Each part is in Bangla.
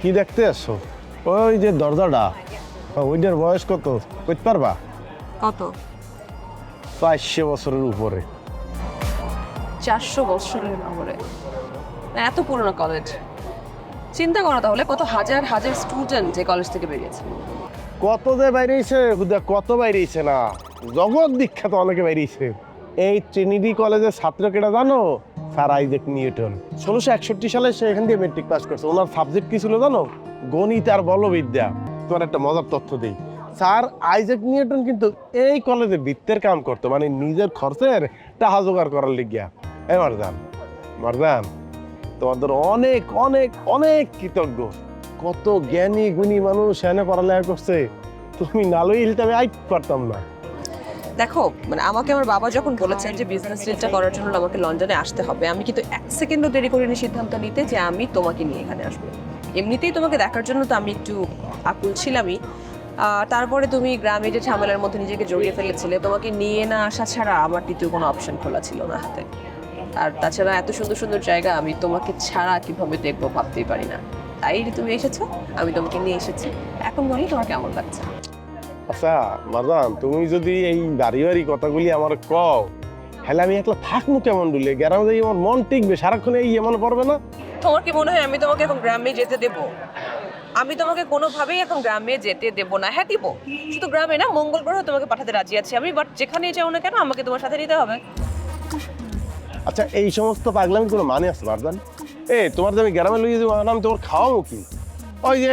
কি দেখতে আসছো ওই যে দরজাটা। ওইটার বয়স কত? কইতে পারবা? কত? পাঁচশো বছরের উপরে। চারশো বছরের উপরে। না, এত পুরনো কলেজ চিন্তা করো তাহলে কত হাজার হাজার স্টুডেন্ট যে কলেজ থেকে বেরিয়েছে। কত যে বাইরেছে কত বাইরেছে না। জগৎ বিখ্যাত অনেকে বাইরেছে এই ট্রিনিটি কলেজের ছাত্র কেটা জানো? Sir Isaac Newton. ষোলোশো একষট্টি সালে সে এখান দিয়ে মেট্রিক পাস করছে। ওনার সাবজেক্ট কি ছিল জানো? গণিত আর বলবিদ্যা। তোমার একটা মজার তথ্য দিই। স্যার, আইজেক নিউটন কিন্তু এই কলেজে বৃত্তের কাম করতো। মানে নিজের খরচের টাকা জোগাড় করার লিগিয়া। এই মারজান মারজান, তোমাদের অনেক অনেক অনেক কৃতজ্ঞ। কত জ্ঞানী, গুণী মানুষ এনে পড়ালেখা করছে। তুমি নালই হিলতে আমি আইতে পারতাম না। দেখো মানে আমাকে আমার বাবা যখন বলেছেন যে বিজনেস ডিলটা করার জন্য আমাকে লন্ডনে আসতে হবে, আমি কিন্তু এক সেকেন্ডও দেরি করিনি সিদ্ধান্ত নিতে যে আমি তোমাকে নিয়ে এখানে আসব। এমনিতেই তোমাকে দেখার জন্য তো আমি একটু আকুল ছিলামই। তারপরে তুমি গ্রামে যে ঝামেলার মধ্যে নিজেকে জড়িয়ে ফেলেছিলে, তোমাকে নিয়ে না আসা ছাড়া আমার দ্বিতীয় কোনো অপশন খোলা ছিল না হাতে। আর তাছাড়া এত সুন্দর সুন্দর জায়গা আমি তোমাকে ছাড়া কীভাবে দেখব ভাবতেই পারি না। তাই তুমি এসেছ, আমি তোমাকে নিয়ে এসেছি। এখন বলি তোমার কেমন লাগছে আচ্ছা মারজান তুমি যদি এই বাড়ি বাড়ি কথাগুলি আমার কও হলে আমি একলা থাকব কেমন ডুলে গ্রামে যাই আমার মন টিকবে সারাক্ষণ এই এমন পড়বে না? তোমার কি মনে হয় আমি তোমাকে এখন গ্রামে যেতে দেব? আমি তোমাকে কোনোভাবেই এখন গ্রামে যেতে দেব না। হ্যাঁ দিব। শুধু গ্রামে না মঙ্গল গ্রহ তোমাকে পাঠাতে রাজি আছি আমি বাট যেখানেই যাও না কেন আমাকে তোমার সাথে নিতে হবে। আচ্ছা এই সমস্ত পাগলামি কোনো মানে আছে মারজান? এ তোমার যে আমি গ্রামে লইয়ে যাব আমি তোমার খাওয়াবো কি? ওই যে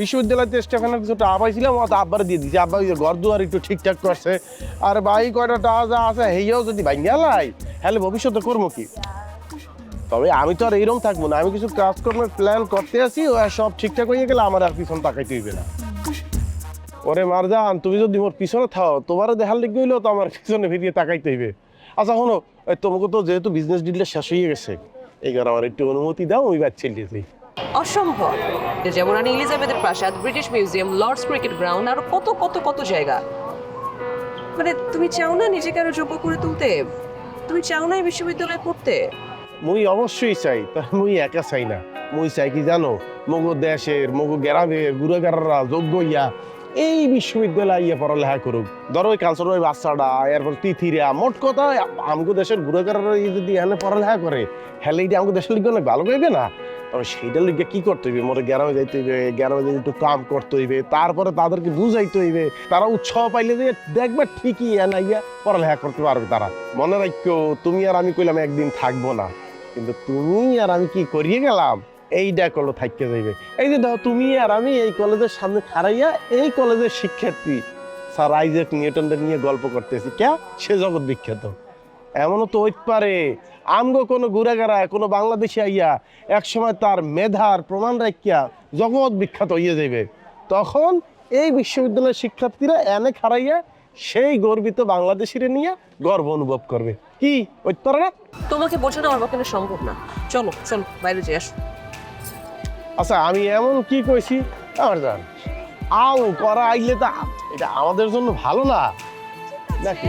বিশ্ববিদ্যালয়তে স্টেফেনের কিছুটা আবাইছিলাম ও তো আব্বার দিয়ে দিচ্ছে আব্বা ওই যে ঘর দুয়ার একটু ঠিকঠাক করছে। আর বাই কয়টা টাকা যা আছে হেয়াও যদি ভাঙ্গা লাই হলে ভবিষ্যতে করব কি? তবে আমি তো আর এইরকম থাকব না। আমি কিছু কাজকর্মের প্ল্যান করতে আছি, ও সব ঠিকঠাক হয়ে গেলে আমার আর পিছন তাকাইতে হইবে না। ওরে মারজান, তুমি যদি মোর পিছনে থাও, তোমারও দেখার লিখ গইলেও তো আমার পিছনে ফিরিয়ে তাকাইতে হইবে। আচ্ছা শোনো তোমাকে তো যেহেতু বিজনেস ডিলটা শেষ হয়ে গেছে এই কারণে আমার একটু অনুমতি দাও, ওই ছেড়ে দিই অসম্ভব। যেমন রানী এলিজাবেথের প্রাসাদ, British museum, Lord's cricket ground, আর কত কত কত জায়গা। মানে তুমি চাও না নিজেকে আরও যোগ্য করে তুলতে? তুমি চাও না বিশ্ববিদ্যালয়ে পড়তে? মুই অবশ্যই চাই মুই একা চাই না। মুই চাই কি জানো, মগো দেশের, মগো গ্রামের গুড়াগাররা যোগ্য ইয়া, এই বিশ্ববিদ্যালয়ে ইয়ে পড়ালেখা করুক। ধরো ওই কালচার ওই বাচ্চাটা, এরপর তিথিরা, মোট কথা, আমগো দেশের গুড়াগাররা যদি এখানে পড়ালেখা করে, হেলে এটা আমাকে দেশের অনেক ভালো করবে না? তবে সেইটার লিগে কি করতে হইবে? মোরে গ্রামে যাইতে হইবে, গ্রামে যাই একটু কাম করতে হইবে, তারপরে তাদেরকে বুঝাইতে হইবে। তারা উৎসাহ পাইলে যে দেখবে ঠিকই এনা ইয়া পড়ালেখা করতে পারবে তারা। মনে রাখো তুমি আর আমি কইলাম একদিন থাকব না। কিন্তু তুমি আর আমি কি করিয়ে গেলাম? এইটা কলো থাকতে যাইবে। এই যে দেখো তুমি আর আমি এই কলেজের সামনে খাড়াইয়া এই কলেজের শিক্ষার্থী। স্যার আইজাক নিউটনদের নিয়ে গল্প করতেছি। কে সে জগৎ বিখ্যাত। এমনও তো হইতে পারে আমগো কোনো ঘুরাগারা কোনো বাংলাদেশি আইয়া একসময় তার মেধার প্রমাণ রাখিয়া জগৎ বিখ্যাত হইয়া যাইবে। তখন এই বিশ্ববিদ্যালয়ের শিক্ষার্থীরা এনে খাড়াইয়া সেই গর্বিত বাংলাদেশিরে নিয়ে গর্ব অনুভব করবে। কি হইতে পারে না? তোমাকে বোঝানো আমার পক্ষে সম্ভব না। চলো চলো বাইরে যাই আসো। আচ্ছা আমি এমন কি কইছি? আমার জান আও করা আইলে তা এটা আমাদের জন্য ভালো না। নাকি?